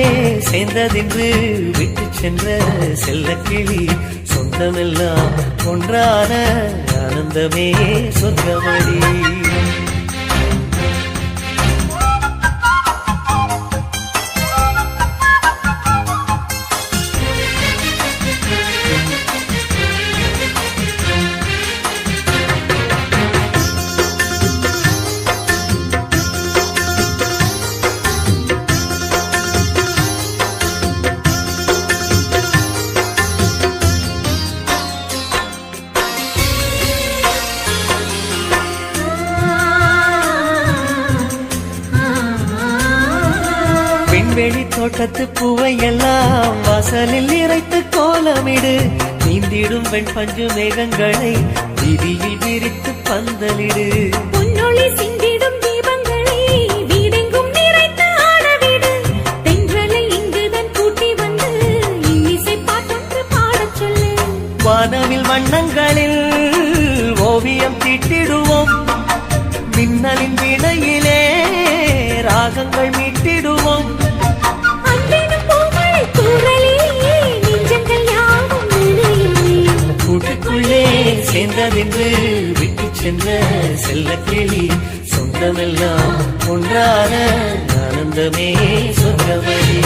கூட்டுக்குள்ளே சேர்ந்ததென்று விட்டு சென்ற செல்ல கிளி சொந்தமெல்லாம் ஒன்றான ஆனந்தமே சொந்தமடி தோட்டத்து பூவை எல்லாம் வாசலில் இறைத்து கோலமிடு. நீந்திடும் வெண் பஞ்சு மேகங்களை வீதியில் விரித்து பந்தலிடு. பொன்னொளி சிந்திடும் தீபங்களை வீடெங்கும் நிறைத்து ஆடவிடு. தென்றலை இங்குதான் கூட்டி வந்து இன்னிசை பாட்டொன்று பாடச் சொல்லு. வானவில் வண்ணங்களில் ஓவியம் தீட்டிடுவோம். மின்னலின் வினையிலே ராகங்கள் மீட்டிடுவோம் உள்ளே சேர்ந்ததென்று விட்டு சென்ற செல்ல கிளி சொந்தமெல்லாம் ஒன்றான ஆனந்தமே சொர்க்கமடி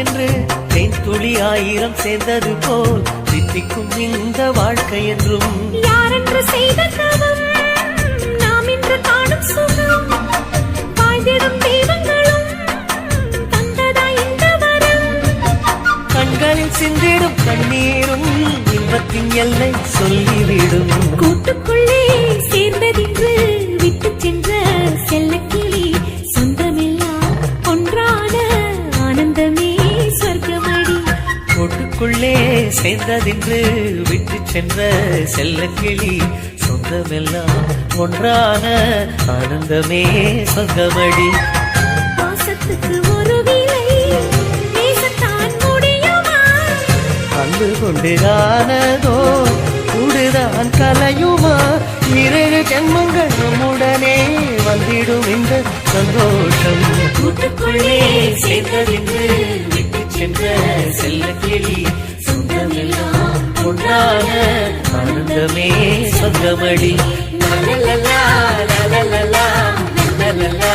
என்று தேன் துளி ஆயிரம் சேர்ந்தது போல் தித்திக்கும் இந்த வாழ்க்கை என்றும் யாரென்று செய்த தவம், நாம் இன்று காணும் சுகம். வாழ்ந்திடும் தெய்வங்களும் தந்ததா இந்த வரம். கண்களில் சிந்திடும் கண்ணீரும் இன்பத்தின் எல்லை சொல்லிவிடும் கூட்டுக்குள்ளே கூட்டுக்குள்ளே சேர்ந்ததென்று விட்டு சென்ற செல்ல கிளி சொந்தமெல்லாம் ஒன்றான ஆனந்தமே முடியுமா? அன்பு கொண்டு ஆனதோ கூடுதான் கலையுமா? இரண்டு ஜென்மங்கள் நம்முடனே வந்திடும் இந்த சந்தோஷம். கூட்டுக்குள்ளே சேர்ந்ததென்று சென்ற செல்ல கிளி சொந்தமெல்லாம் கொண்டாட ஆனந்தமே சொந்தமடி லலலலா லலலலா லலலலா